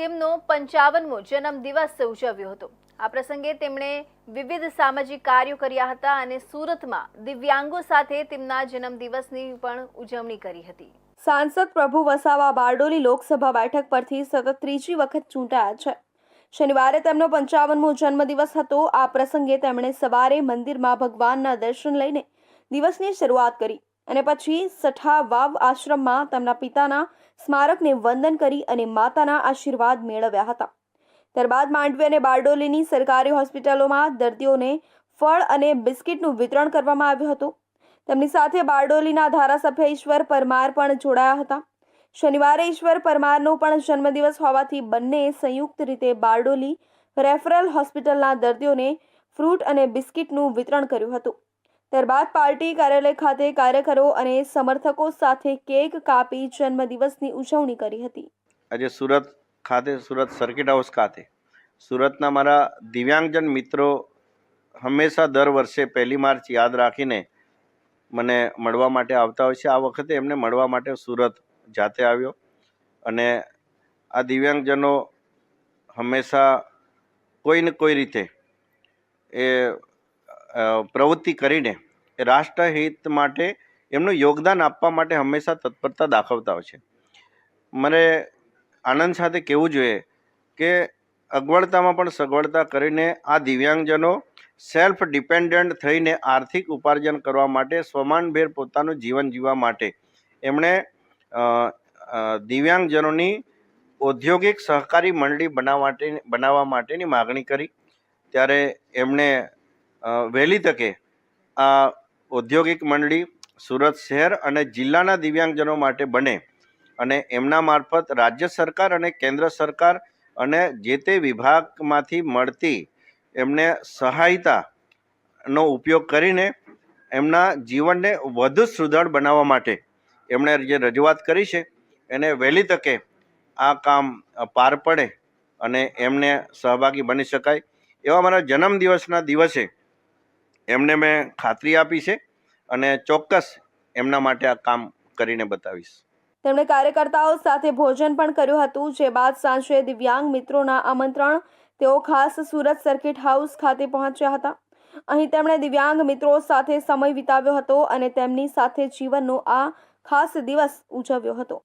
તેમનો પંચાવનમો જન્મદિવસ ઉજવ્યો હતો. આ પ્રસંગે તેમણે વિવિધ સામાજિક કાર્યો કર્યા હતા અને સુરતમાં દિવ્યાંગો સાથે તેમના જન્મદિવસની પણ ઉજવણી કરી હતી. સાંસદ પ્રભુ વસાવા બારડોલી લોકસભા બેઠક પરથી સતત ત્રીજી વખત ચૂંટાયા છે. શનિવારે તેમનો પંચાવનમો જન્મદિવસ હતો. આ પ્રસંગે તેમણે સવારે મંદિરમાં ભગવાનના દર્શન લઈને દિવસની શરૂઆત કરી. અને પછી સઠા વાવ આશ્રમમાં તેમના પિતાના સ્મારકને વંદન કરી અને માતાના આશીર્વાદ મેળવ્યા હતા. ત્યારબાદ માંડવી અને બારડોલીની સરકારી હોસ્પિટલોમાં દર્દીઓને ફળ અને બિસ્કિટનું વિતરણ કરવામાં આવ્યું હતું. તેમની સાથે બારડોલીના ધારાસભ્ય ઈશ્વર પરમાર પણ જોડાયા હતા. શનિવારે ઈશ્વર પરમારનો પણ જન્મદિવસ હોવાથી બંને સંયુક્ત રીતે બારડોલી રેફરલ હોસ્પિટલના દર્દીઓને ફ્રૂટ અને બિસ્કિટનું વિતરણ કર્યું હતું. ત્યારબાદ પાર્ટી કાર્યાલય ખાતે કાર્યકરો અને સમર્થકો સાથે કેક કાપી જન્મદિવસની ઉજવણી કરી હતી. આજે સુરત ખાતે, સુરત સર્કિટ હાઉસ ખાતે, સુરતના મારા દિવ્યાંગજન મિત્રો હંમેશા દર વર્ષે પહેલી માર્ચ યાદ રાખીને મને મળવા માટે આવતા હોય છે. આ વખતે એમને મળવા માટે સુરત જાતે આવ્યો અને આ દિવ્યાંગજનો હંમેશા કોઈ ને કોઈ રીતે એ પ્રવૃત્તિ કરીને રાષ્ટ્રહિત માટે એમનું યોગદાન આપવા માટે હંમેશા તત્પરતા દાખવતા હોય છે. મને આનંદ સાથે કહેવું જોઈએ કે અગવડતામાં પણ સગવડતા કરીને આ દિવ્યાંગજનો સેલ્ફ ડિપેન્ડન્ટ થઈને આર્થિક ઉપાર્જન કરવા માટે સ્વમાનભેર પોતાનું જીવન જીવવા માટે એમણે દિવ્યાંગજનોની ઔદ્યોગિક સહકારી મંડળી બનાવવા માટે, બનાવવા માટેની માગણી કરી. ત્યારે એમણે વહેલી તકે આ ઔદ્યોગિક મંડળી સુરત શહેર અને જિલ્લાના દિવ્યાંગજનો માટે બને અને એમના મારફત રાજ્ય સરકાર અને કેન્દ્ર સરકાર અને જે તે વિભાગમાંથી મળતી એમને સહાયતાનો ઉપયોગ કરીને એમના જીવનને વધુ સુદૃઢ બનાવવા માટે એમણે જે રજૂઆત કરી છે, એને વહેલી તકે આ કામ પાર પડે અને એમને સહભાગી બની શકાય. એવા મારા જન્મદિવસના દિવસે એમને મેં ખાતરી આપી છે અને ચોક્કસ એમના માટે આ કામ કરીને બતાવીશ. તેમણે કાર્યકર્તાઓ સાથે ભોજન પણ કર્યું હતું, જે બાદ સાંજે દિવ્યાંગ મિત્રોના આમંત્રણ તેઓ ખાસ સુરત સર્કિટ હાઉસ ખાતે પહોંચ્યા હતા. અહીં તેમણે દિવ્યાંગ મિત્રો સાથે સમય વિતાવ્યો હતો અને તેમની સાથે જીવનનો આ ખાસ દિવસ ઉજવ્યો હતો.